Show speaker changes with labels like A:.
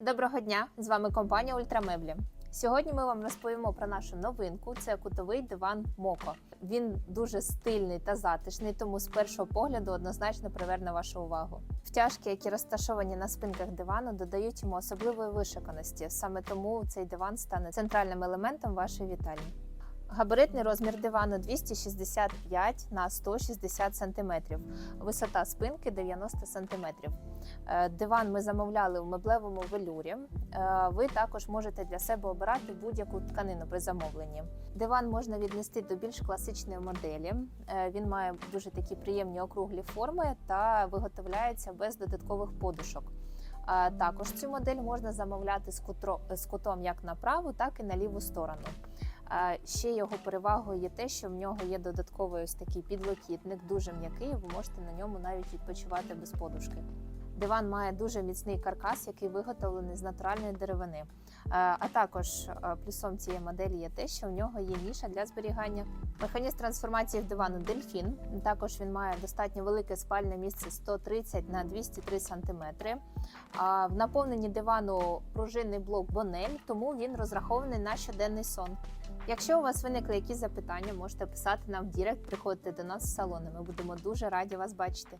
A: Доброго дня! З вами компанія Ультрамеблі. Сьогодні ми вам розповімо про нашу новинку. Це кутовий диван Моко. Він дуже стильний та затишний, тому з першого погляду однозначно приверне вашу увагу. Втяжки, які розташовані на спинках дивану, додають йому особливої вишиканості. Саме тому цей диван стане центральним елементом вашої вітальні. Габаритний розмір дивану 265 на 160 см. Висота спинки 90 см. Е, Диван ми замовляли у меблевому велюрі. Е, Ви також можете для себе обирати будь-яку тканину при замовленні. Диван можна віднести до більш класичної моделі. Е, Він має дуже такі приємні округлі форми та виготовляється без додаткових подушок. Також цю модель можна замовляти з, кутро, з кутом як на праву, так і на ліву сторону. Е, Ще його перевагою є те, що в нього є додатковий ось такий підлокітник, дуже м'який. Ви можете на ньому навіть відпочивати без подушки. Диван має дуже міцний каркас, який виготовлений з натуральної деревини. Е, А також е, плюсом цієї моделі є те, що в нього є ніша для зберігання. Механізм трансформації в дивану дельфін. Також він має достатньо велике спальне місце 130 на 203 см. В наповненні дивану пружинний блок Бонель, тому він розрахований на щоденний сон. Якщо у вас виникли якісь запитання, можете писати нам в Дірект, приходьте до нас в салони. Ми будемо дуже раді вас бачити.